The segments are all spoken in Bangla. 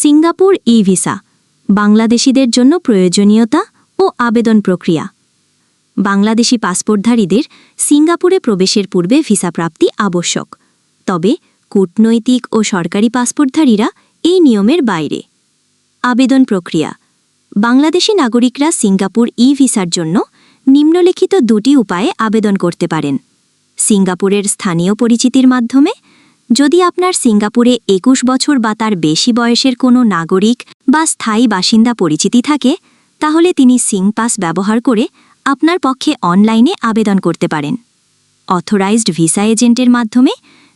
সিঙ্গাপুর ই ভিসা বাংলাদেশিদের জন্য প্রয়োজনীয়তা ও আবেদন প্রক্রিয়া। বাংলাদেশি পাসপোর্টধারীদের সিঙ্গাপুরে প্রবেশের পূর্বে ভিসা প্রাপ্তি আবশ্যক। তবে কূটনৈতিক ও সরকারি পাসপোর্টধারীরা এই নিয়মের বাইরে। আবেদন প্রক্রিয়া। বাংলাদেশি নাগরিকরা সিঙ্গাপুর ই ভিসার জন্য নিম্নলিখিত দুটি উপায়ে আবেদন করতে পারেন। সিঙ্গাপুরের স্থানীয় পরিচিতির মাধ্যমে যদি আপনার সিঙ্গাপুরে একুশ বছর বা তার বেশি বয়সের কোনো নাগরিক বা স্থায়ী বাসিন্দা পরিচিতি থাকে, তাহলে তিনি সিং পাস ব্যবহার করে আপনার পক্ষে অনলাইনে আবেদন করতে পারেন। অথরাইজড ভিসা এজেন্টের মাধ্যমে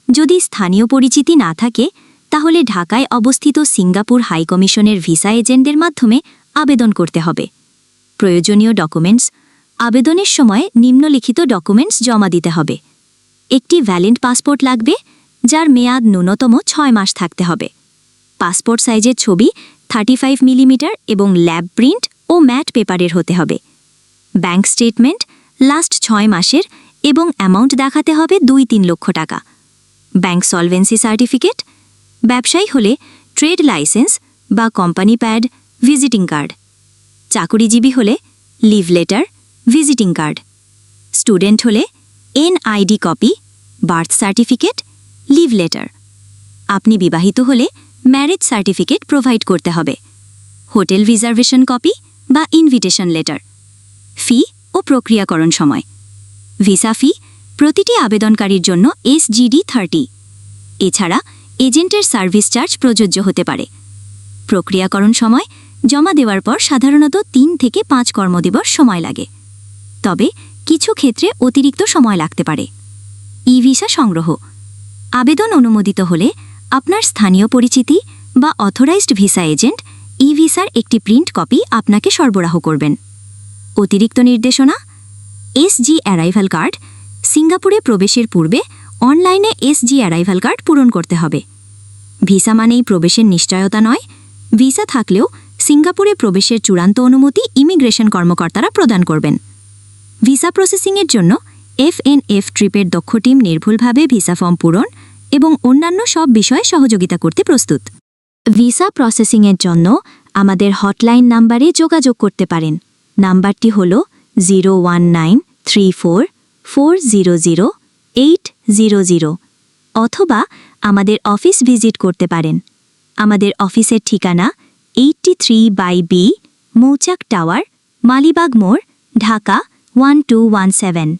যদি স্থানীয় পরিচিতি না থাকে, তাহলে ঢাকায় অবস্থিত সিঙ্গাপুর হাইকমিশনের ভিসা এজেন্টদের মাধ্যমে আবেদন করতে হবে। প্রয়োজনীয় ডকুমেন্টস, আবেদনের সময় নিম্নলিখিত ডকুমেন্টস জমা দিতে হবে। একটি ভ্যালিড পাসপোর্ট লাগবে যার মেয়াদ ন্যূনতম ছয় মাস থাকতে হবে। পাসপোর্ট সাইজের ছবি থার্টি ফাইভ মিলিমিটার এবং ল্যাব প্রিন্ট ও ম্যাট পেপারের হতে হবে। ব্যাংক স্টেটমেন্ট লাস্ট ছয় মাসের এবং অ্যামাউন্ট দেখাতে হবে দুই তিন লক্ষ টাকা। ব্যাংক সলভেন্সি সার্টিফিকেট, ব্যবসায়ী হলে ট্রেড লাইসেন্স বা কোম্পানি প্যাড, ভিজিটিং কার্ড। চাকুরিজীবী হলে leave letter, visiting card. Student হলে NID copy, birth certificate leave letter. আপনি বিবাহিত হলে ম্যারেজ সার্টিফিকেট প্রোভাইড করতে হবে। হোটেল রিজার্ভেশন কপি বা ইনভিটেশন লেটার। ফি ও প্রক্রিয়াকরণ সময়। ভিসা ফি প্রতিটি আবেদনকারীর জন্য এসজিডি থার্টি। এছাড়া এজেন্টের সার্ভিস চার্জ প্রযোজ্য হতে পারে। প্রক্রিয়াকরণ সময় জমা দেওয়ার পর সাধারণত তিন থেকে পাঁচ কর্মদিবস সময় লাগে। তবে কিছু ক্ষেত্রে অতিরিক্ত সময় লাগতে পারে। ই ভিসা সংগ্রহ। আবেদন অনুমোদিত হলে আপনার স্থানীয় পরিচিতি বা অথরাইজড ভিসা এজেন্ট ই ভিসার একটি প্রিন্ট কপি আপনাকে সরবরাহ করবেন। অতিরিক্ত নির্দেশনা এসজি অ্যারাইভাল কার্ড, সিঙ্গাপুরে প্রবেশের পূর্বে অনলাইনে এসজি অ্যারাইভাল কার্ড পূরণ করতে হবে। ভিসা মানেই প্রবেশের নিশ্চয়তা নয়, ভিসা থাকলেও সিঙ্গাপুরে প্রবেশের চূড়ান্ত অনুমতি ইমিগ্রেশন কর্মকর্তারা প্রদান করবেন। ভিসা প্রসেসিংয়ের জন্য এফএনএফ ট্রিপের দক্ষ টিম নির্ভুলভাবে ভিসা ফর্ম পূরণ এবং অন্যান্য সব বিষয়ে সহযোগিতা করতে প্রস্তুত। ভিসা প্রসেসিংয়ের জন্য আমাদের হটলাইন নাম্বারে যোগাযোগ করতে পারেন। নাম্বারটি হল zero one nine four four zero zero eight zero zero অথবা আমাদের অফিস ভিজিট করতে পারেন। আমাদের অফিসের ঠিকানা eighty three by B Mouchak tower Malibagh মোড়, Dhaka one two one seven